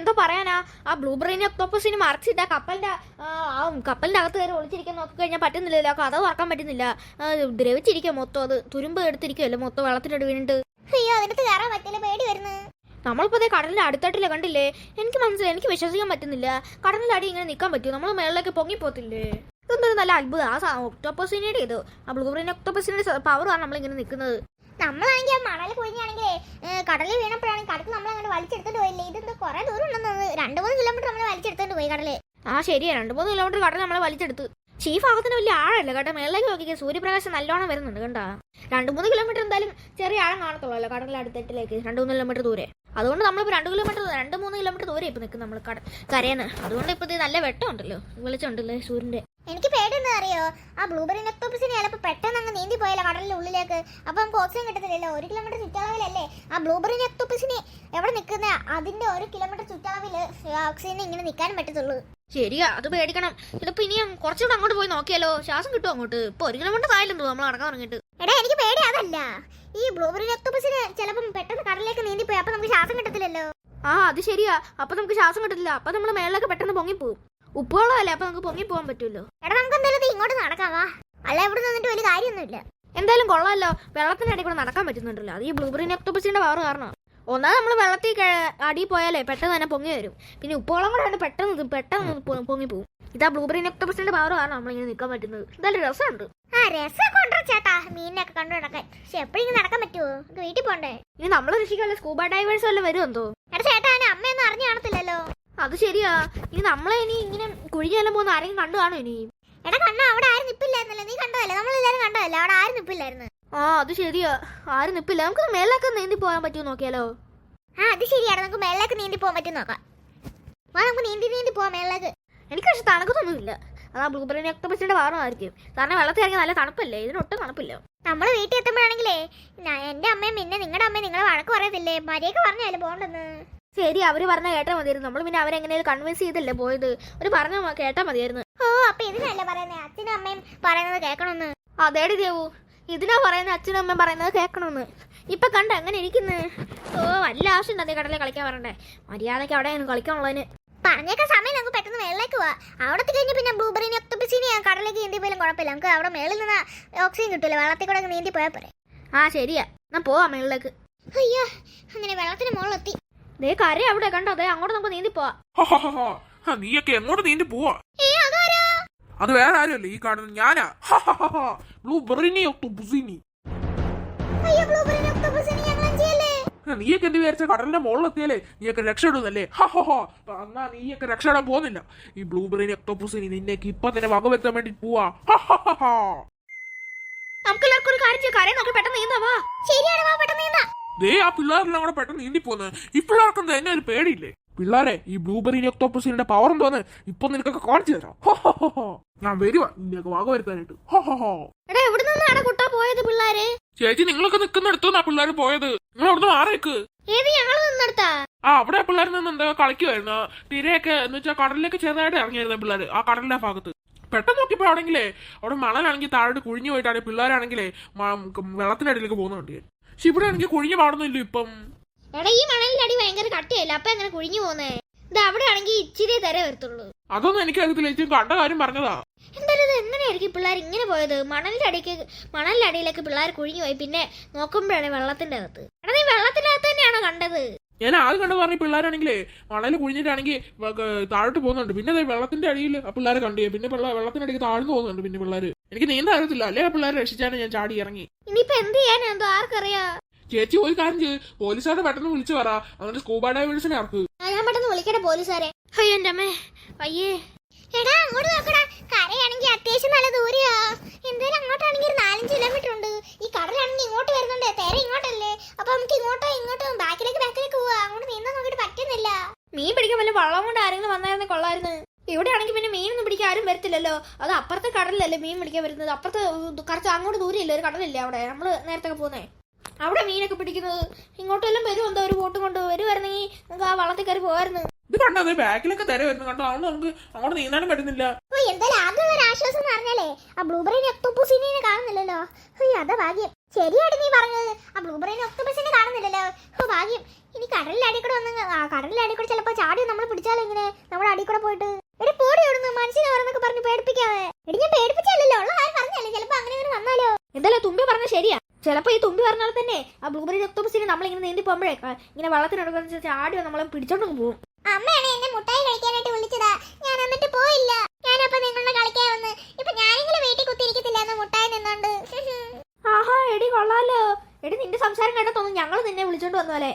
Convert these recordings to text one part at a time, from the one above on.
എന്തോ പറയാനാ? ആ ബ്ലൂബെറിനെ ഒക്ടോപ്പസിന് മറച്ചിട്ട കപ്പലിന്റെ ആ കപ്പലിന്റെ അകത്ത് കയറി ഒളിച്ചിരിക്കാൻ നോക്കി കഴിഞ്ഞാൽ പറ്റുന്നില്ലല്ലോ. കഥ തുറക്കാൻ പറ്റുന്നില്ല. ദ്രവിച്ചിരിക്കാം ദ്രവിച്ചിരിക്കുക മൊത്തം അത്. തുരുമ്പ് എടുത്തിരിക്കുമല്ലോ മൊത്തം വെള്ളത്തിനോട് വീണിട്ട്? അയ്യോ അതിനകത്ത് കയറാൻ പറ്റില്ല. പേടി വരുന്നു. നമ്മളിപ്പോ ദേ കടലിന്റെ അടുത്തായിട്ടില്ല കണ്ടില്ലേ? എനിക്ക് മനസ്സിലായി. എനിക്ക് വിശ്വസിക്കാൻ പറ്റുന്നില്ല. കടലിന്റെ അടി ഇങ്ങനെ നിൽക്കാൻ പറ്റുമോ? നമ്മൾ മേളിലേക്ക് പൊങ്ങിപ്പോത്തില്ലേ? ഇതൊന്നൊരു നല്ല അത്ഭുതം. ആ ഒക്ടോപ്പസിനേടെ ഇത് ആ ബ്രെയിൻ ഒക്ടോപ്പസിന്റെ പവറാണ് നമ്മളിങ്ങനെ നിൽക്കുന്നത്. നമ്മളാണെങ്കിൽ മണൽ കുഴിഞ്ഞാണെങ്കിൽ കടലിൽ വീണപ്പോഴാണ് കടക്ക് നമ്മൾ അങ്ങനെ വലിച്ചെടുത്തിട്ട് പോയില്ലേ? ഇതെന്തോ കുറെ ദൂരം ഉണ്ടെന്ന്. രണ്ട് മൂന്ന് കിലോമീറ്റർ നമ്മൾ വലിച്ചെടുത്തിട്ട് പോയി കടൽ. ആ ശരിയാണ് രണ്ട് മൂന്ന് കിലോമീറ്റർ കടൽ നമ്മൾ വലിച്ചെടുത്ത്. ചീഫ് ആകത്തിന് വലിയ ആഴല്ല കേട്ടോ. മേളിലേക്ക് നോക്കിക്കുക സൂര്യപ്രകാശം നല്ലോണം വരുന്നുണ്ട് കണ്ടാ? രണ്ട് മൂന്ന് കിലോമീറ്റർ എന്തായാലും ചെറിയ ആഴം കാണത്തുള്ളൂ കടലിൽ അടുത്തേക്ക് രണ്ട് മൂന്ന് കിലോമീറ്റർ ദൂരെ. അതുകൊണ്ട് നമ്മളിപ്പോൾ രണ്ട് കിലോമീറ്റർ രണ്ട് മൂന്ന് കിലോമീറ്റർ ദൂരെ ഇപ്പൊ നിൽക്കും നമ്മൾ കട അതുകൊണ്ട് ഇപ്പൊ ഇത് നല്ല വെട്ടം ഉണ്ടല്ലോ വെളിച്ചമുണ്ടല്ലോ സൂര്യന്റെ. എനിക്ക് പേടിയെന്ന് അറിയോ? ആ ബ്ലൂബെറി നെക്ടോപ്പിസിനെ ചിലപ്പോൾ പെട്ടെന്ന് അങ്ങ് നീന്തി പോയാലെ കടലിന്റെ ഉള്ളിലേക്ക്. അപ്പൊ നമുക്ക് ഓക്സിജൻ കിട്ടത്തില്ലല്ലോ ഒരു കിലോമീറ്റർ ചുറ്റളവിലല്ലേ? ആ ബ്ലൂബെറി നെക്ടോപ്പിസിനെ എവിടെ നിൽക്കുന്ന? അതിന്റെ ഒരു കിലോമീറ്റർ ചുറ്റളവിൽ ഓക്സിജൻ ഇങ്ങനെ നിൽക്കാനും പറ്റത്തുള്ളൂ. ശരിയാ അത് പേടിക്കണം. ചിലപ്പോ ഇനി കുറച്ചുകൂടെ അങ്ങോട്ട് പോയി നോക്കിയാലോ? ശ്വാസം കിട്ടും അങ്ങോട്ട്? ഇപ്പൊ ഒരു കിലോമീറ്റർ ആയാലും നമ്മൾ നടക്കാൻ തുടങ്ങിയിട്ട്. എടാ എനിക്ക് പേടി അതല്ല. ഈ ബ്ലൂബെറി ഒക്ടോബസിന് ചിലപ്പം പെട്ടെന്ന് കടലിലേക്ക് നീന്തി പോയി അപ്പൊ നമുക്ക് ശ്വാസം കിട്ടത്തില്ലല്ലോ. ആ അത് ശരിയാ. അപ്പൊ നമുക്ക് ശ്വാസം കിട്ടില്ല അപ്പൊ നമ്മൾ മേളിലൊക്കെ പെട്ടെന്ന് പൊങ്ങി പൊങ്ങിപ്പോവും. ഉപ്പുവെള്ളമല്ലേ അപ്പൊ നമുക്ക് പൊങ്ങി പോകാൻ പറ്റുമല്ലോ എടാ നമുക്ക് എന്തായാലും ഇങ്ങോട്ട് നടക്കാവാ അല്ല ഇവിടെ നിന്നിട്ട് വലിയ കാര്യമൊന്നുമില്ല. എന്തായാലും കൊള്ളാമല്ലോ വെള്ളത്തിനടി കൂടെ നടക്കാൻ പറ്റുന്നുണ്ടല്ലോ. അത് ഈ ബ്ലൂബെറി ഒക്ടോബസിന്റെ വേറെ കാരണം. ഒന്നാമത് നമ്മൾ വെള്ളത്തിൽ അടി പോയാലേ പെട്ടെന്ന് തന്നെ പൊങ്ങി വരും. പിന്നെ ഉപ്പോളം കൂടെ ആണ് പെട്ടെന്ന് പെട്ടെന്ന് പൊങ്ങി പോകും ഇതാ ബ്ലൂബെറി ഒക്ടോബർസിന്റെ പവർ കാരണം നമ്മളിങ്ങനെ നിൽക്കാൻ പറ്റുന്നത്. എന്തായാലും രസമുണ്ട്. ആ രസമൊക്കെ ഉണ്ടോ ചേട്ടാ. മീനിനൊക്കെ കണ്ടു നടക്കാൻ. പക്ഷെ എപ്പോഴും നടക്കാൻ പറ്റുമോ വീട്ടിൽ പോണ്ടേ? ഇനി നമ്മൾ ഋഷിക്കല്ല സ്കൂബ ഡൈവേഴ്സ് വല്ല വരുമെന്തോ എടാ ചേട്ടാ എന്നെ അമ്മയൊന്നും അറിഞ്ഞു കാണത്തില്ലല്ലോ. അത് ശരിയാ. ഇനി നമ്മളെ ഇനി ഇങ്ങനെ കുഴിഞ്ഞെല്ലാം പോകുന്ന ആരെങ്കിലും കണ്ടു കാണും ഇനി? എടാ കണ്ണ അവിടെ ആരും നിപ്പില്ലായിരുന്നല്ലോ. നീ കണ്ടതല്ലേ? നമ്മളെല്ലാരും കണ്ടതല്ലേ? അവിടെ ആരും നിപ്പില്ലായിരുന്നു. ആ അത് ശരിയാ ആരും നിപ്പില്ല. നമുക്ക് മേലേക്ക് നീന്തി പോകാൻ പറ്റുമോ നോക്കിയാലോ? ആ അത് ശരിയാണ്. നമുക്ക് മേലേക്ക് നീന്തി പോകാൻ പറ്റും നോക്കാം. വാ നമുക്ക് നീന്തി നീന്തി പോവാം മേലേക്ക് എനിക്ക് പക്ഷെ തണുക്കത്തൊന്നുമില്ല. അതാ ബ്ലൂബെറി നെക്ടോപ്പസിന്റെ വാറമായിരിക്കും കാരണം വെള്ളത്തിൽ ഇറങ്ങി നല്ല തണുപ്പല്ലേ? ഇതിനൊട്ടും തണുപ്പില്ല. നമ്മൾ വീട്ടിൽ എത്തുമ്പോഴാണെങ്കിലേ എന്റെ അമ്മയും പിന്നെ നിങ്ങളുടെ അമ്മയും നിങ്ങളെ വഴക്ക് പറയത്തില്ലേ? മര്യാദയ്ക്ക് പറഞ്ഞല്ലേ പോകണ്ടെന്ന് ശരി അവർ പറഞ്ഞ കേട്ടാ മതിയായിരുന്നു. നമ്മൾ പിന്നെ അവരെങ്ങനെയും കൺവിൻസ് ചെയ്തല്ലേ പോയത്? ഒരു പറഞ്ഞ കേട്ടാ മതിയായിരുന്നു. ഓ അപ്പൊ ഇതിനല്ലേ പറയുന്നേ? അച്ഛനും അമ്മയും പറയുന്നത് കേൾക്കണമെന്ന് അതേടി ദേവു. ഇതിനാ പറയുന്നത് അച്ഛനും അമ്മയും പറയുന്നത് കേൾക്കണമെന്ന്. ഇപ്പൊ കണ്ട എങ്ങനെ ഇരിക്കുന്നു? ഓ വല്ല ആവശ്യം അതേ കടലിൽ കളിക്കാൻ പറയണ്ടേ മര്യാദയ്ക്ക് അവിടെ കളിക്കാനുള്ളതിന്. പറഞ്ഞേക്ക സമയം നമുക്ക് പെട്ടെന്ന് മേളിലേക്ക് പോവാ. അവിടെ കഴിഞ്ഞ് പിന്നെ ബ്ലൂബെറിനെ ഒക്ടോപ്പസിനെ കടലിലേക്ക് നീന്തി പോയാലും കുഴപ്പമില്ല. നമുക്ക് അവിടെ മേളിൽ നിന്ന് ഓക്സിജൻ കിട്ടില്ല വെള്ളത്തിൽ കൂടെ നീന്തി പോയാൽ പോരെ. ആ ശരിയാ. എന്നാ പോവാം മേളിലേക്ക്. അയ്യോ അങ്ങനെ വെള്ളത്തിന് മുകളിലെത്തി ദേ കര അവിടെ കണ്ടോ? അതെ അങ്ങോട്ട് നമുക്ക് നീന്തി പോവാ. നീയൊക്കെ എങ്ങോട്ട് നീന്തി പോവാ? അത് വേറെ ആരുമല്ല ഈ കാണുന്നത്? ഞാനാ. ബ്ലൂ ബെറിനി ഒക്ടോബുസിനി നീയൊക്കെ എന്ത് വിചാരിച്ച കടലിന്റെ മുകളിലെത്തിയാലേ? നീയൊക്കെ രക്ഷപ്പെടുന്നല്ലേ ഹഹഹ. എന്നാ നീയൊക്കെ രക്ഷപ്പെടാൻ പോകുന്നില്ല. ഈ ബ്ലൂ ബ്ലൂബെറിനി ഒക്ടോബുസിനി നിന്നേക്ക് ഇപ്പൊ തന്നെ വകവെത്താൻ വേണ്ടി പോവാ. ഒരു കാര്യം ചെയ്യാം. കരയെ പെട്ടെന്ന് നീന്താവാ ശരിയാണ് വാ പെട്ടെന്ന് നീന്താ. ദേ ആ പിള്ളേരെല്ലാം കൂടെ പെട്ടെന്ന് നീന്തി പോകുന്നത് ഈ പിള്ളേർക്കും തന്നെ ഒരു പേടിയില്ലേ? പിള്ളേരെ ഈ ബ്ലൂബെറി ഒക്ടോപ്പസിന്റെ പവർ എന്തോന്ന്? ഇപ്പൊ നിനക്കൊക്കെ കാണിച്ചു തരാം. ഞാൻ വരുവാ. നിന്നെയൊക്കെ. എടാ എവിടെ നിന്നാണ് കുട്ടാ പോയത് പിള്ളേര്? ചേച്ചി നിങ്ങളൊക്കെ നിൽക്കുന്നിടത്തുനിന്നാ പിള്ളേർ പോയത്. നിങ്ങൾ അവിടുന്ന് മാറിയേക്ക്. ഏത് ഞങ്ങൾ നിന്നെടുത്താ? ആ അവിടെ പിള്ളേർ നിന്ന് എന്താ കളിക്കുമായിരുന്നു തിരയൊക്കെ എന്ന് വെച്ചാൽ കടലിലേക്ക് ചെറുതായിട്ട് ഇറങ്ങിയായിരുന്നു പിള്ളേർ ആ കടലിന്റെ ഭാഗത്ത്. പെട്ടെന്ന് നോക്കിയപ്പോ ആണെങ്കിലേ അവിടെ മണലാണെങ്കിൽ താഴോട്ട് കുഴിഞ്ഞു പോയിട്ടാണ് പിള്ളേരാണെങ്കിലേ വെള്ളത്തിനടിയിലേക്ക് പോകുന്നുണ്ട് പക്ഷെ ഇവിടെ ആണെങ്കിൽ കുഴിഞ്ഞു പാടുന്നില്ല ഇപ്പം. എടാ ഈ മണലിന്റെ അടി ഭയങ്കര കട്ടിയല്ല? അപ്പൊ എങ്ങനെ കുഴിഞ്ഞു പോന്നേ? ഇത് അവിടെ ആണെങ്കിൽ ഇച്ചിരി തര വരത്തുള്ളൂ. അതൊന്നും എനിക്കറിയത്തില്ല ചേച്ചി കണ്ട കാര്യം പറഞ്ഞതാ. എന്തായാലും ഇത് എങ്ങനെയായിരിക്കും പിള്ളേർ ഇങ്ങനെ പോയത്? മണലിന്റെ അടിക്ക് മണലിന്റെ അടിയിലേക്ക് പിള്ളേർ കുഴിഞ്ഞു പോയി. പിന്നെ നോക്കുമ്പോഴാണ് വെള്ളത്തിന്റെ അകത്ത്. എടാ നീ വെള്ളത്തിന്റെ അകത്ത് തന്നെയാണോ കണ്ടത്? ഞാൻ ആദ്യം കണ്ടു പറഞ്ഞ പിള്ളേരാണെങ്കിലേ? മണൽ കുഴിഞ്ഞിട്ടാണെങ്കിൽ താഴോട്ട് പോകുന്നുണ്ട്. പിന്നെ ദേ വെള്ളത്തിന്റെ അടിയിൽ ആ പിള്ളേരെ കണ്ടു. പിന്നെ പിള്ളേർ വെള്ളത്തിന്റെ അടിയിൽ താഴ്ന്നു പോകുന്നുണ്ട് പിന്നെ പിള്ളേർ എനിക്ക് നീന്താൻ അറിയത്തില്ല. അല്ലേ പിള്ളേരെ രക്ഷിച്ചാണ് ഞാൻ ചാടി ഇറങ്ങി. ഇനിയിപ്പൊ എന്ത് എന്തോ ആർക്കറിയാ. ചേച്ചി ഒരു കാര്യം ചെയ്ത് പോലീസുകാരെ പെട്ടെന്ന് വിളിച്ചു പറ. എന്നിട്ട് സ്കൂബ ഡൈവേഴ്സിനെ ഇറക്ക്. ആ, ഞാൻ പെട്ടെന്ന് വിളിക്കട്ടെ പോലീസുകാരെ. അയ്യോ എന്റെ അമ്മേ. അയ്യേ എടാ അങ്ങോട്ട് നോക്കടാ. കരയാണെങ്കിൽ അത്യാവശ്യം നല്ല ദൂരെയാ. എന്തായാലും അങ്ങോട്ടാണെങ്കിൽ ഒരു നാലഞ്ച് കിലോമീറ്റർ ഉണ്ട്. ഈ കടലാണെങ്കിൽ ഇങ്ങോട്ട് വരുന്നുണ്ട്. തേരെ ഇങ്ങോട്ടല്ലേ. അപ്പൊ നമുക്ക് ഇങ്ങോട്ടോ ഇങ്ങോട്ടോ ബാക്കിലേക്ക് ബാക്കിലേക്ക് പോവാ. അങ്ങോട്ട് നീന്താൻ നോക്കിട്ട് പറ്റുന്നില്ല. മീൻ പിടിക്കാൻ വല്ല വള്ളം കൊണ്ട് ആരെങ്കിലും വന്നായിരുന്നു കൊള്ളായിരുന്നു. ഇവിടെ ആണെങ്കിൽ പിന്നെ മീനൊന്നും പിടിക്കാൻ ആരും വരത്തില്ലല്ലോ. അത് അപ്പുറത്തെ കടലിലല്ലേ മീൻ പിടിക്കാൻ വരുന്നത്. അപ്പുറത്ത് ഉ- കുറച്ച് അങ്ങോട്ട് ദൂരമില്ല ഒരു കടലില്ലേ അവിടെ? നമ്മൾ നേരത്തെ പോകുന്നേ അവിടെ മീനൊക്കെ പിടിക്കുന്നത്. ഇങ്ങോട്ടെല്ലാം വരും എന്താ ഒരു ബോട്ടും കൊണ്ട് വരുവായിരുന്നെങ്കിൽ നമുക്ക് ആ വള്ളത്തിൽ കയറി പോവായിരുന്നു. ഇത് കണ്ടത് ബാക്കിലൊക്കെ തിര വരുന്നു. കണ്ടോ? അതുകൊണ്ട് നമുക്ക് അങ്ങോട്ട് നീന്താനും പറ്റുന്നില്ല. എന്തായാലും ആകെയുള്ള ഒരു ആശ്വാസം എന്ന് പറഞ്ഞാലേ ആ ബ്ലൂബെറിനെ ഒക്ടോപ്പസിനെ കാണുന്നില്ലല്ലോ. അയ്യോ അതാ ഭാഗ്യം. ശരിയാണ് നീ പറഞ്ഞത്. ആ ബ്ലൂബെറിനെ ഒക്ടോപ്പസിനെ കാണുന്നില്ലല്ലോ. ഓ ഭാഗ്യം. ഇനി കടലിൽ അടി കൂടെ വന്ന് ആ കടലിന്റെ അടി കൂടെ ചിലപ്പോ ചാടി നമ്മൾ പിടിച്ചാലോ ഇങ്ങനെ നമ്മുടെ അടി കൂടെ പോയിട്ട്. എടി പോടി ഓടുന്നു മനുഷ്യനെ ഓരോന്നൊക്കെ പറഞ്ഞ് പേടിപ്പിക്കാവേ എടി ഞാൻ പേടിപ്പിച്ചല്ലോ ഉള്ള കാര്യം പറഞ്ഞല്ലേ? ചിലപ്പോ അങ്ങനെ വന്നാലോ. എന്തായാലും തുമ്പി പറഞ്ഞ ശരിയാ. ചിലപ്പോ ഈ തുമ്പി പറഞ്ഞാൽ തന്നെ ആ ബ്ലൂബെറി നമ്മൾ നമ്മളിങ്ങനെ നീന്തി പോകുമ്പോഴേ ഇങ്ങനെ വെള്ളത്തിനടുക്കുന്ന ചാടി നമ്മളെ പിടിച്ചോണ്ട് പോകും. അമ്മയാണ് എന്നെ മുട്ടായി കഴിക്കാനായിട്ട് വിളിച്ചതാ. ഞാൻ എന്നിട്ട് പോയില്ല. ഞാനപ്പോ നിങ്ങളുടെ കളിക്കാൻ വന്ന്. ഇപ്പൊ ഞാനെങ്കിലും വീട്ടിൽ കുത്തിയിരിക്കത്തില്ല എന്ന് മുട്ടായി നിന്നോണ്ട്. ആഹാ എടി കൊള്ളാലോ. എടി നിന്റെ സംസാരം കേട്ടാ തോന്നുന്നു ഞങ്ങൾ നിന്നെ വിളിച്ചോണ്ട് വന്ന പോലെ.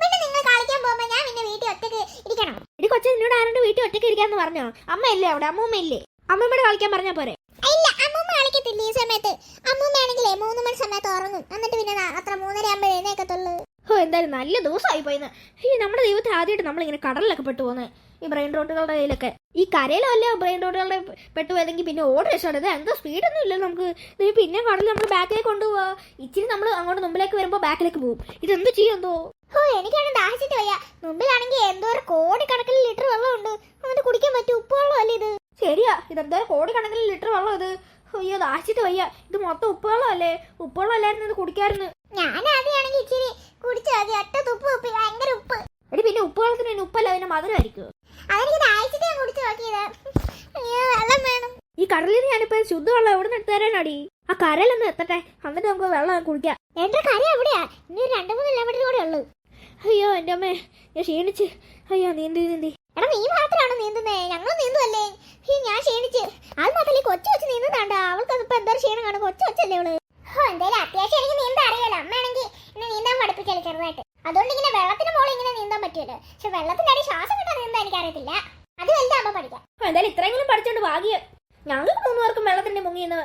പിന്നെ നിങ്ങൾ കളിക്കാൻ പോകുമ്പോ ഞാൻ പിന്നെ വീട്ടിൽ ഒറ്റയ്ക്ക് ഇരിക്കണം? എടി കൊച്ചു നിന്നോട് ആരുടെ വീട്ടിൽ ഒറ്റയ്ക്ക് ഇരിക്കാന്ന് പറഞ്ഞോ? അമ്മയല്ലേ അവിടെ? അമ്മൂമ്മയില്ലേ അമ്മമ്മയോട് കളിക്കാൻ പറഞ്ഞാ പോരെ. ഇല്ല അമ്മൂമ്മ കളിക്കത്തില്ല ഈ സമയത്ത്. അമ്മൂമ്മയാണെങ്കിലേ മൂന്ന് മണി സമയത്ത് ഉറങ്ങും. എന്നിട്ട് പിന്നെ അത്ര മൂന്നര ആകുമ്പോൾ എഴുന്നേക്കത്തുള്ളൂ. ഓ എന്തായാലും നല്ല ദിവസമായി പോയിന്ന്. ഈ നമ്മുടെ ദൈവത്തെ ആദ്യമായിട്ട് നമ്മളിങ്ങനെ കടലിലൊക്കെ പെട്ടു പോകുന്നത് ഈ ബ്രെയിൻ റോട്ടുകളുടെ കയ്യിലൊക്കെ. ഈ കരയിലോ അല്ല ബ്രെയിൻ റോട്ടുകളുടെ പെട്ടു പോയതെങ്കിൽ പിന്നെ ഓട് രക്ഷപ്പെടുന്നത് എന്താ സ്പീഡൊന്നും ഇല്ല നമുക്ക്. പിന്നെ കടലിൽ നമ്മൾ ബാക്കിലേക്ക് കൊണ്ടുപോവാ. ഇച്ചിരി നമ്മൾ അങ്ങോട്ട് മുമ്പിലേക്ക് വരുമ്പോൾ ബാക്കിലേക്ക് പോകും ഇതെന്ത് ചെയ്യുമെന്തോ ഓ എനിക്കാണ് ദാഹിച്ചിട്ട് വയ്യ. മുമ്പിലാണെങ്കിൽ എന്തോ ഒരു കോടിക്കണക്കിന് ലിറ്റർ വെള്ളമുണ്ട്. അങ്ങനെ കുടിക്കാൻ പറ്റും ഉപ്പ് വെള്ളമല്ലേ ഇത്? ശരിയാ ഇതെന്താ കോടിക്കണക്കിന് ലിറ്റർ വെള്ളം ഇത്. അയ്യോ ദാശിട്ട് വയ്യ. ഇത് മൊത്തം ഉപ്പുവെള്ളം അല്ലേ ഉപ്പുവെള്ളം അല്ലായിരുന്നു ഇത് കുടിക്കായിരുന്നു. ഞാൻ ആദ്യമാണെങ്കിൽ ഇച്ചിരി കുടിച്ചു മതി. ഒറ്റ തുപ്പ് ഉപ്പ് ഭയങ്കര ഉപ്പ്. എടി പിന്നെ ഉപ്പുവെള്ളത്തിന് പിന്നെ ഉപ്പല്ല പിന്നെ മധുരമായിരിക്കും അതെനിക്ക് ദാഹിച്ചിട്ട് ഞാൻ കുടിച്ചു നോക്കിയത്. വെള്ളം വേണം. ഈ കടലിൽ ഞാനിപ്പോ ശുദ്ധവെള്ളം എവിടെ നിന്ന് എടുത്തുതരാനടി ആ കരയിലൊന്ന് എത്തട്ടെ. എന്നിട്ട് നമുക്ക് വെള്ളം കുടിക്കാം. എന്റെ കര എവിടെയാ ഇനി രണ്ടു മൂന്ന് കിലോമീറ്റർ കൂടെ ഉള്ളു. അയ്യോ എന്റെ അമ്മേ. ഞാൻ ക്ഷീണിച്ച്. അയ്യോ നീന്തി നീന്തി. എടാ നീ മാത്രമാണോ നീന്തുന്നേ? ഞങ്ങൾ നീന്തുവല്ലേ? ഈ ഞാൻ ക്ഷീണിച്ച്. അത് മാത്രമല്ല കൊച്ചു കൊച്ചു നീന്തുന്നാണ്ട അവൾക്ക് അതിപ്പോ എന്താ ക്ഷീണം കാണും കൊച്ചു കൊച്ചല്ലേ അവൾ. ഹോ, എന്തായാലും അത്യാവശ്യം എനിക്ക് നീന്താൻ അറിയാലോ. അമ്മയാണെങ്കിൽ എന്നെ നീന്താൻ പഠിപ്പിക്കൽ ചെറുതായിട്ട്. അതുകൊണ്ട് ഇങ്ങനെ വെള്ളത്തിന് മോളിൽ ഇങ്ങനെ നീന്താൻ പറ്റുമല്ലോ. പക്ഷെ വെള്ളത്തിന്റെ അടി ശ്വാസം കിട്ടാൻ നീന്താൻ എനിക്ക് അറിയത്തില്ല അത് വലുതാ അമ്മ പഠിക്കാം എന്തായാലും ഇത്രയെങ്കിലും പഠിച്ചോണ്ട് ഭാഗ്യം. ഞങ്ങൾക്ക് മൂന്ന് പേർക്കും വെള്ളത്തിന്റെ മുങ്ങി എന്ന്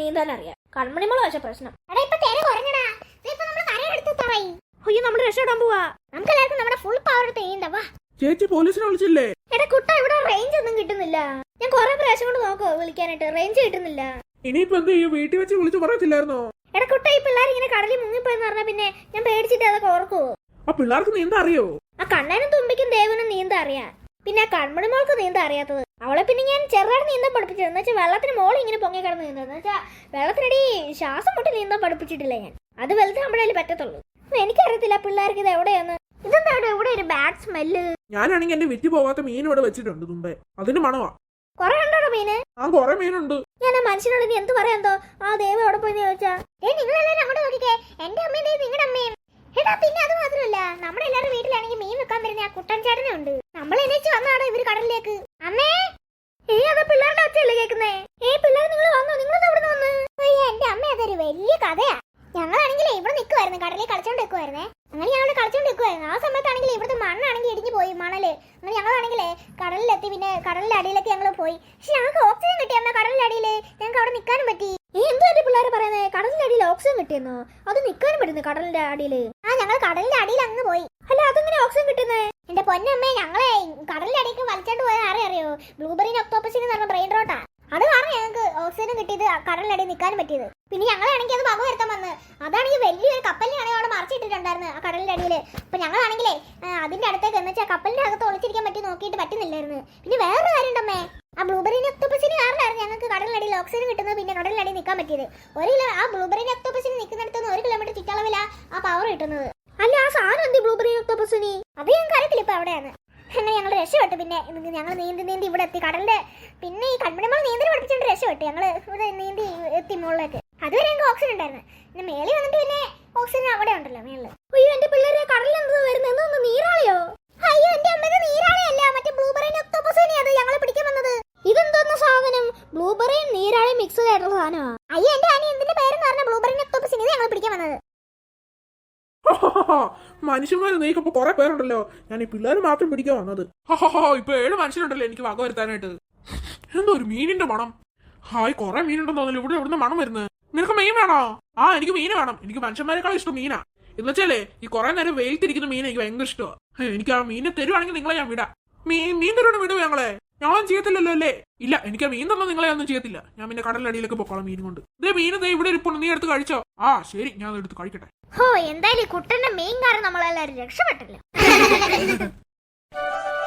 നീന്താൻ അറിയാം. കൺമണിമോൾ പക്ഷെ പ്രശ്നം. എടാ ഇപ്പൊ തിര കുറഞ്ഞടാ. ഇപ്പൊ നമ്മൾ കരയെടുത്ത് തറയി അയ്യോ നമ്മൾ രക്ഷപ്പെടാൻ പോവാ. നമുക്ക് എല്ലാവർക്കും നമ്മുടെ ഫുൾ പവർ എടുത്ത് നീന്താ വാ. ചേച്ചി പോലീസിനെ വിളിച്ചില്ലേ? എടാ കുട്ട ഇവിടെ റേഞ്ച് ഒന്നും കിട്ടുന്നില്ല. ഞാൻ കുറെ പ്രാവശ്യം കൊണ്ട് നോക്കോ വിളിക്കാനായിട്ട്. റേഞ്ച് കിട്ടുന്നില്ല. ഇനിയിപ്പോ എന്ത് ചെയ്യും? വീട്ടിൽ വെച്ച് വിളിച്ചു പറയത്തില്ലായിരുന്നോ? എടാ കുട്ട ഈ പിള്ളേർ ഇങ്ങനെ കടലിൽ മുങ്ങിപ്പോയെന്ന് പറഞ്ഞാൽ പിന്നെ ഞാൻ പേടിച്ചിട്ട് അതൊക്കെ ഓർക്കുവോ ആ പിള്ളേർക്ക് നീന്താ അറിയോ? ആ കണ്ണനും തുമ്പിക്കും ദേവനും നീന്താ അറിയാ. പിന്നെ കൺമണി മോൾക്ക് നീന്താ അറിയാത്തത്. അവളെ പിന്നെ ഞാൻ ചെറുതായിട്ട് നീന്താൻ പഠിപ്പിച്ചത് എന്ന് വെച്ചാൽ വെള്ളത്തിന് മോളിൽ ഇങ്ങനെ പൊങ്ങി കിടന്ന് നീന്തത് എന്ന് വെച്ചാൽ വെള്ളത്തിനടി ശ്വാസം മുട്ടി നീന്താൻ പഠിപ്പിച്ചിട്ടില്ല ഞാൻ. അത് വലുതാകുമ്പോഴേ പറ്റത്തുള്ളൂ. എനിക്കറിയത്തില്ല പിള്ളേർക്ക് ഇത് എവിടെയാന്ന്. ഇതെന്താ ഇവിടെ ഇവിടെ ഒരു ബാഡ് സ്മെല്ല് ഞാനാണെങ്കിൽ എന്റെ വിറ്റ് പോകാത്ത മീൻ ഇവിടെ വെച്ചിട്ടുണ്ട് തുമ്പേ. അതിന് മണവാ. കുറെ ഉണ്ടോ മീന്? ആ കൊറേ മീനുണ്ട്. ഞാൻ ആ മനുഷ്യനോട് ഇനി എന്ത് പറയാന്തോ ആ ദേവ അവിടെ പോയി ചോദിച്ചാ ഏ നിങ്ങളെല്ലാരും അങ്ങോട്ട് നോക്കിക്കേ. എന്റെ അമ്മയും നിങ്ങളുടെ അമ്മയും. എടാ പിന്നെ അത് മാത്രമല്ല നമ്മുടെ എല്ലാവരും വീട്ടിലാണെങ്കിൽ മീൻ വെക്കാൻ വരുന്ന ആ കുട്ടൻ ചേട്ടനും ഉണ്ട് നമ്മൾ എണീച്ച് വന്നാണ് ഇവർ കടലിലേക്ക്. അമ്മേ ഏ അത് പിള്ളേരുടെ ഒച്ചയല്ലേ കേൾക്കുന്നേ? ഏ പിള്ളേർ നിങ്ങൾ വന്നോ? നിങ്ങൾ അവിടെ വന്ന്? എന്റെ അമ്മ അതൊരു വലിയ കഥയാ. ഞങ്ങളാണെങ്കിൽ ഇവിടെ നിൽക്കുമായിരുന്നു കടലിൽ കളിച്ചോണ്ട് നിൽക്കുമായിരുന്നേ അങ്ങനെ ഞങ്ങൾ കളിച്ചോണ്ട് നിൽക്കുമായിരുന്നു ആ സമയത്താണെങ്കിൽ ഇവിടുത്തെ മണ്ണാണെങ്കിൽ ഇടിഞ്ഞു പോയി മണൽ. അങ്ങനെ ഞങ്ങളാണെങ്കിൽ കടലിലെത്തി പിന്നെ കടലിന്റെ ഞങ്ങൾ പോയി. പക്ഷെ ഞങ്ങൾക്ക് ഓക്സിജൻ കിട്ടി. അമ്മ കടലിന്റെ ഞങ്ങൾക്ക് അവിടെ നിൽക്കാനും പറ്റി. എന്തോ എന്റെ പിള്ളേർ പറയുന്നത് കടലിന്റെ അടിയിൽ ഓക്സിജൻ കിട്ടിയെന്നോ? അത് നിൽക്കാനും പറ്റുന്നു കടലിന്റെ അടിയിൽ ആ ഞങ്ങൾ കടലിന്റെ അടിയിൽ അങ്ങ് പോയി. അല്ല അതെങ്ങനെ ഓക്സിജൻ കിട്ടുന്നേ? എന്റെ പൊന്നമ്മേ ഞങ്ങളെ കടലിന്റെ അടിക്ക് വലിച്ചോണ്ട് പോയ ആരെ അറിയോ? ബ്ലൂബെറിന് ഒക്ടോപ്പസിന് പറഞ്ഞ ബ്രെയിൻ റോട്ടാ. അത് കാരണം ഞങ്ങൾക്ക് ഓക്സിജൻ കിട്ടിയത് കടലിന്റെ അടിയിൽ നിൽക്കാനും പറ്റിയത്. പിന്നെ ഞങ്ങളാണെങ്കിൽ അത് വക വരുത്താൻ വന്ന്. അതാണെങ്കിൽ വലിയൊരു കപ്പലിനാണെങ്കിൽ അവിടെ മറിച്ചിട്ടിട്ടുണ്ടായിരുന്നു ആ കടലിന്റെ അടിയിൽ അപ്പൊ ഞങ്ങളാണെങ്കിലേ അതിന്റെ അടുത്തേക്ക് എന്ന് വെച്ചാൽ കപ്പലിന്റെ അകത്ത് ഒളിച്ചിരിക്കാൻ പറ്റി നോക്കിയിട്ട് പറ്റുന്നില്ലായിരുന്നു. പിന്നെ വേറൊരു കാര്യം ഉണ്ടമ്മേ ആ ബ്ലൂബെറിന് ഒക്ടോപ്പസിന് കാരണമായിരുന്നു ഞങ്ങൾക്ക് കടലിനടിയിൽ ഓക്സിജൻ കിട്ടുന്നത് പിന്നെ കടലിനടിയിൽ നിൽക്കാൻ പറ്റിയത്. ഒരു കിലോ ആ ബ്ലൂബെറിന് ഒക്ടോപ്പസിന് നിൽക്കുന്നിടത്തുനിന്ന് ഒരു കിലോമീറ്റർ ചുറ്റളവില ആ പവർ കിട്ടുന്നത്. അല്ല ആ സാധനം എന്ത് ബ്ലൂബെറിന് ഒക്ടോപ്പസിന് അത് ഞങ്ങൾക്ക് അറിയത്തില്ല ഇപ്പൊ അവിടെയാണ് അങ്ങനെ ഞങ്ങൾ രക്ഷപ്പെട്ടു. പിന്നെ ഞങ്ങൾ നീന്തി നീന്തി ഇവിടെ എത്തി. കടലിന്റെ പിന്നെ ഈ കൺമണിമോൾ നീന്തൽ പഠിപ്പിച്ചുകൊണ്ട് രക്ഷപ്പെട്ടു. ഞങ്ങൾ ഇവിടെ നീന്തി എത്തി മുകളിലേക്ക് അതുവരെ ഞങ്ങൾക്ക് ഓക്സിജൻ ഉണ്ടായിരുന്നു. പിന്നെ മേളിൽ വന്നിട്ട് പിന്നെ ഓക്സിജൻ അവിടെ ഉണ്ടല്ലോ മേളിൽ അയ്യോ എന്റെ പിള്ളേരെ കടലിൽ വരുന്നത് നീരാളിയോ? അയ്യോ എന്റെ അമ്മ നീരാളിയല്ല. മറ്റേ ബ്ലൂബെറിന് ഒക്ടോപ്പസിനെ അത് ഞങ്ങളെ പിടിക്കാൻ വന്നത്. ഇതെന്തോന്ന സാധനം? ബ്ലൂബെറിയും നീരാളിയും മിക്സ് ആയിട്ടുള്ള സാധനമാ. അയ്യോ എന്റെ ആനി എന്തിന്റെ പേരെന്ന് പറഞ്ഞ ബ്ലൂബെറി ഒക്ടോപ്പസിനെ ഇത് ഞങ്ങൾ പിടിക്കാൻ വന്നത്. മനുഷ്യന്മാരെ നീക്കപ്പോ കൊറേ പേരുണ്ടല്ലോ. ഞാൻ ഈ പിള്ളേര് മാത്രം പിടിക്കാൻ വന്നത്. ഇപ്പൊ ഏഴ് മനുഷ്യരുണ്ടല്ലോ എനിക്ക് വക വരുത്താനായിട്ട്. എന്തോ ഒരു മീനിന്റെ മണം. ഹായ് കൊറേ മീനുണ്ടെന്ന് തോന്നുന്നു. ഇവിടെ ഇവിടുന്ന് മണം വരുന്നത്? നിനക്ക് മീൻ വേണോ? ആ എനിക്ക് മീൻ വേണം. എനിക്ക് മനുഷ്യന്മാരെക്കാളും ഇഷ്ടം മീനാ. എന്നുവെച്ചാലേ ഈ കുറെ നേരം വെയിലത്തിരിക്കുന്ന മീൻ എനിക്ക് ഭയങ്കര ഇഷ്ടമാണ് എനിക്ക് ആ മീനെ തരുവാണെങ്കിൽ നിങ്ങളെ ഞാൻ വിടാം. മീൻ മീൻ തരുവാണ് വിടുവോ ഞങ്ങളെ. ഞങ്ങളൊന്നും ചെയ്യത്തില്ലല്ലോ അല്ലേ? ഇല്ല എനിക്ക് മീൻ തന്നെ നിങ്ങളെ ഒന്നും ചെയ്യത്തില്ല. ഞാൻ പിന്നെ കടലടിയിലേക്ക് പൊക്കോളാം മീൻ കൊണ്ട്. ഇതേ മീൻ ദേ ഇവിടെ ഇരിപ്പുണ്ട് നീ എടുത്ത് കഴിച്ചോ. ആ ശരി ഞാൻ എടുത്ത് കഴിക്കട്ടെ. ഹോ എന്തായാലും ഈ കുട്ടന്റെ മെയിൻ കാരണം നമ്മളെല്ലാരും രക്ഷപ്പെട്ടല്ലോ.